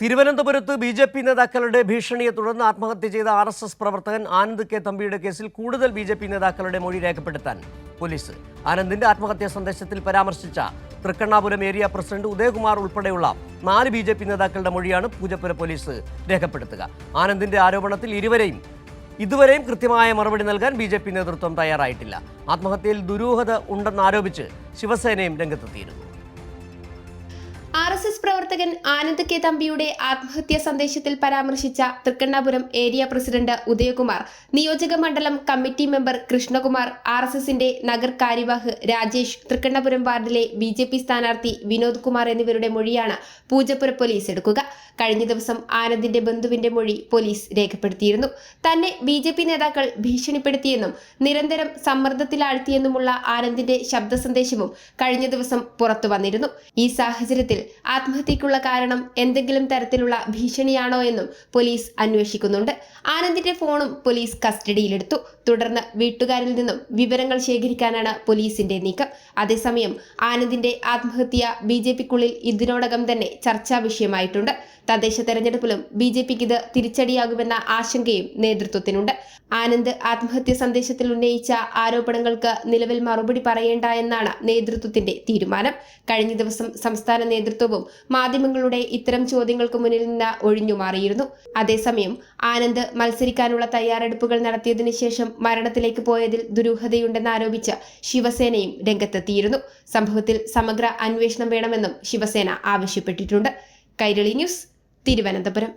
തിരുവനന്തപുരത്ത് B J P നേതാക്കളുടെ ഭീഷണിയെ തുടർന്ന് ആത്മഹത്യ ചെയ്ത ആർ എസ് എസ് പ്രവർത്തകൻ ആനന്ദ് കെ തമ്പിയുടെ കേസിൽ കൂടുതൽ ബി ജെ പി നേതാക്കളുടെ മൊഴി രേഖപ്പെടുത്താൻ പോലീസ്. ആനന്ദിന്റെ ആത്മഹത്യാ സന്ദേശത്തിൽ പരാമർശിച്ച തൃക്കണ്ണാപുരം ഏരിയ പ്രസിഡന്റ് ഉദയകുമാർ ഉൾപ്പെടെയുള്ള നാല് ബി ജെ പി നേതാക്കളുടെ മൊഴിയാണ് പൂജപ്പുര പോലീസ് രേഖപ്പെടുത്തുക. ആനന്ദിന്റെ ആരോപണത്തിൽ ഇരുവരെയും ഇതുവരെയും കൃത്യമായ മറുപടി നൽകാൻ ബി ജെ പി നേതൃത്വം തയ്യാറായിട്ടില്ല. ആത്മഹത്യയിൽ ദുരൂഹത ഉണ്ടെന്നാരോപിച്ച് ശിവസേനയും രംഗത്തെത്തിയിരുന്നു. ആർ എസ് എസ് പ്രവർത്തകൻ ആനന്ദ് കെ തമ്പിയുടെ ആത്മഹത്യാ സന്ദേശത്തിൽ പരാമർശിച്ച തൃക്കണ്ണാപുരം ഏരിയ പ്രസിഡന്റ് ഉദയകുമാർ നിയോജക മണ്ഡലം committee member Krishnakumar R S എസിന്റെ നഗർ കാര്യവാഹ് രാജേഷ് തൃക്കണ്ണപുരം വാർഡിലെ ബി ജെ പി സ്ഥാനാർത്ഥി വിനോദ് കുമാർ എന്നിവരുടെ മൊഴിയാണ് പൂജപ്പുര പോലീസ് എടുക്കുക. കഴിഞ്ഞ ദിവസം ആനന്ദിന്റെ ബന്ധുവിന്റെ മൊഴി പോലീസ് രേഖപ്പെടുത്തിയിരുന്നു. തന്നെ ബി ജെ പി നേതാക്കൾ ഭീഷണിപ്പെടുത്തിയെന്നും നിരന്തരം സമ്മർദ്ദത്തിലാഴ്ത്തിയെന്നുമുള്ള ആനന്ദിന്റെ ശബ്ദ സന്ദേശവും കഴിഞ്ഞ ദിവസം പുറത്തു വന്നിരുന്നു. ഈ സാഹചര്യത്തിൽ ആത്മഹത്യക്കുള്ള കാരണം എന്തെങ്കിലും തരത്തിലുള്ള ഭീഷണിയാണോ എന്നും പോലീസ് അന്വേഷിക്കുന്നുണ്ട്. ആനന്ദിന്റെ ഫോണും പോലീസ് കസ്റ്റഡിയിലെടുത്തു. തുടർന്ന് വീട്ടുകാരിൽ നിന്നും വിവരങ്ങൾ ശേഖരിക്കാനാണ് പോലീസിന്റെ നീക്കം. അതേസമയം ആനന്ദിന്റെ ആത്മഹത്യ ബി ജെ പിക്കുള്ളിൽ ഇതിനോടകം തന്നെ ചർച്ചാ വിഷയമായിട്ടുണ്ട്. തദ്ദേശ തെരഞ്ഞെടുപ്പിലും ബി ജെ പിക്ക് ഇത് തിരിച്ചടിയാകുമെന്ന ആശങ്കയും നേതൃത്വത്തിനുണ്ട്. ആനന്ദ് ആത്മഹത്യ സന്ദേശത്തിൽ ഉന്നയിച്ച ആരോപണങ്ങൾക്ക് നിലവിൽ മറുപടി പറയേണ്ട എന്നാണ് നേതൃത്വത്തിന്റെ തീരുമാനം. കഴിഞ്ഞ ദിവസം സംസ്ഥാന നേതൃത്വവും മാധ്യമങ്ങളുടെ ഇത്തരം ചോദ്യങ്ങൾക്ക് മുന്നിൽ നിന്ന് ഒഴിഞ്ഞുമാറിയിരുന്നു അതേസമയം ആനന്ദ് മത്സരിക്കാനുള്ള തയ്യാറെടുപ്പുകൾ നടത്തിയതിനു ശേഷം മരണത്തിലേക്ക് പോയതിൽ ദുരൂഹതയുണ്ടെന്ന് ആരോപിച്ച് ശിവസേനയും രംഗത്തെത്തിയിരുന്നു. സംഭവത്തിൽ സമഗ്ര അന്വേഷണം വേണമെന്നും ശിവസേന ആവശ്യപ്പെട്ടിട്ടുണ്ട്. കൈരളി ന്യൂസ് തിരുവനന്തപുരം.